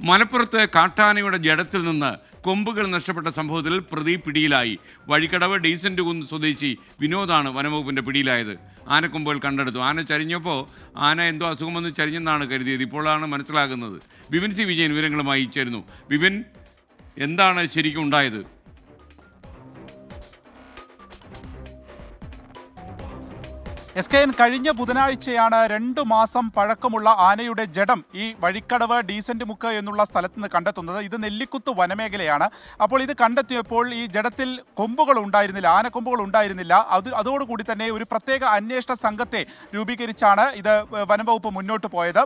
മലപ്പുറത്ത് കാട്ടാനയുടെ ജഡത്തിൽ നിന്ന് കൊമ്പുകൾ നഷ്ടപ്പെട്ട സംഭവത്തിൽ പ്രതി പിടിയിലായി. വഴിക്കടവ് ഡീസന്റ് കുന്ന് സ്വദേശി വിനോദാണ് വനംവകുപ്പിന്റെ പിടിയിലായത്. ആനക്കൊമ്പുകൾ കണ്ടെടുത്തു. ആന ചരിഞ്ഞപ്പോൾ ആന എന്തോ അസുഖം വന്ന് ചരിഞ്ഞെന്നാണ് കരുതിയത്. ഇപ്പോഴാണ് മനസ്സിലാകുന്നത്. ബിപിൻ സി വിജയൻ വിവരങ്ങളുമായി ചേരുന്നു. ബിപിൻ എന്താണ് ശരിക്കും ഉണ്ടായത്? എസ് കെ എൻ കഴിഞ്ഞ ബുധനാഴ്ചയാണ് രണ്ടു മാസം പഴക്കമുള്ള ആനയുടെ ജഡം ഈ വഴിക്കടവ് ഡീസന്റ് മുക്ക് എന്നുള്ള സ്ഥലത്ത് നിന്ന് കണ്ടെത്തുന്നത്. ഇത് നെല്ലിക്കുത്ത് വനമേഖലയാണ്. അപ്പോൾ ഇത് കണ്ടെത്തിയപ്പോൾ ഈ ജഡത്തിൽ കൊമ്പുകൾ ഉണ്ടായിരുന്നില്ല ആനക്കൊമ്പുകൾ ഉണ്ടായിരുന്നില്ല. അത് അതോടുകൂടി തന്നെ ഒരു പ്രത്യേക അന്വേഷണ സംഘത്തെ രൂപീകരിച്ചാണ് ഇത് വനംവകുപ്പ് മുന്നോട്ട് പോയത്.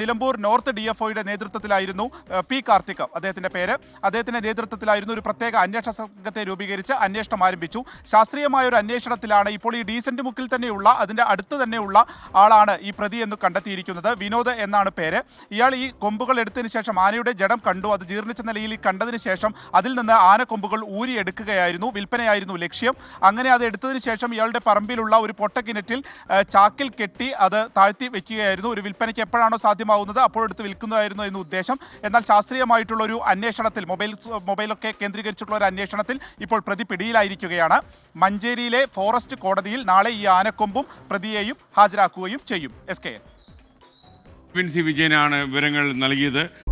നിലമ്പൂർ നോർത്ത് ഡി എഫ് ഒയുടെ നേതൃത്വത്തിലായിരുന്നു പി കാർത്തിക് അദ്ദേഹത്തിന്റെ പേര്. അദ്ദേഹത്തിന്റെ നേതൃത്വത്തിലായിരുന്നു ഒരു പ്രത്യേക അന്വേഷണ സംഘത്തെ രൂപീകരിച്ച് അന്വേഷണം ആരംഭിച്ചു. ശാസ്ത്രീയമായ ഒരു അന്വേഷണത്തിലാണ് ഇപ്പോൾ ഈ ഡീസന്റ് മുക്കിൽ തന്നെയുള്ള അതിന്റെ അടുത്ത് തന്നെയുള്ള ആളാണ് ഈ പ്രതി എന്ന് കണ്ടെത്തിയിരിക്കുന്നത്. വിനോദ് എന്നാണ് പേര്. ഇയാൾ ഈ കൊമ്പുകൾ എടുത്തതിന് ശേഷം ആനയുടെ ജഡം കണ്ടു. അത് ജീർണിച്ച നിലയിൽ കണ്ടതിന് ശേഷം അതിൽ നിന്ന് ആനക്കൊമ്പുകൾ ഊരിയെടുക്കുകയായിരുന്നു വിൽപ്പനയായിരുന്നു ലക്ഷ്യം. അങ്ങനെ അത് എടുത്തതിന് ശേഷം ഇയാളുടെ പറമ്പിലുള്ള ഒരു പൊട്ടക്കിണറ്റിൽ ചാക്കിൽ കെട്ടി അത് താഴ്ത്തി വെക്കുകയായിരുന്നു. ഒരു വിൽപ്പനയ്ക്ക് എപ്പോഴാണോ സാധ്യമാവുന്നത് അപ്പോഴെടുത്ത് വിൽക്കുന്നതായിരുന്നു എന്ന ഉദ്ദേശം. എന്നാൽ ശാസ്ത്രീയമായിട്ടുള്ള ഒരു അന്വേഷണത്തിൽ മൊബൈൽ മൊബൈലൊക്കെ കേന്ദ്രീകരിച്ചിട്ടുള്ള ഒരു അന്വേഷണത്തിൽ ഇപ്പോൾ പ്രതി പിടിയിലായിരിക്കുകയാണ്. മഞ്ചേരിയിലെ ഫോറസ്റ്റ് കോടതിയിൽ നാളെ ഈ ആനക്കൊമ്പും പ്രതിയെയും ഹാജരാക്കുകയും ചെയ്യും. S K N. വിജയനാണ് വിവരങ്ങൾ നൽകിയത്.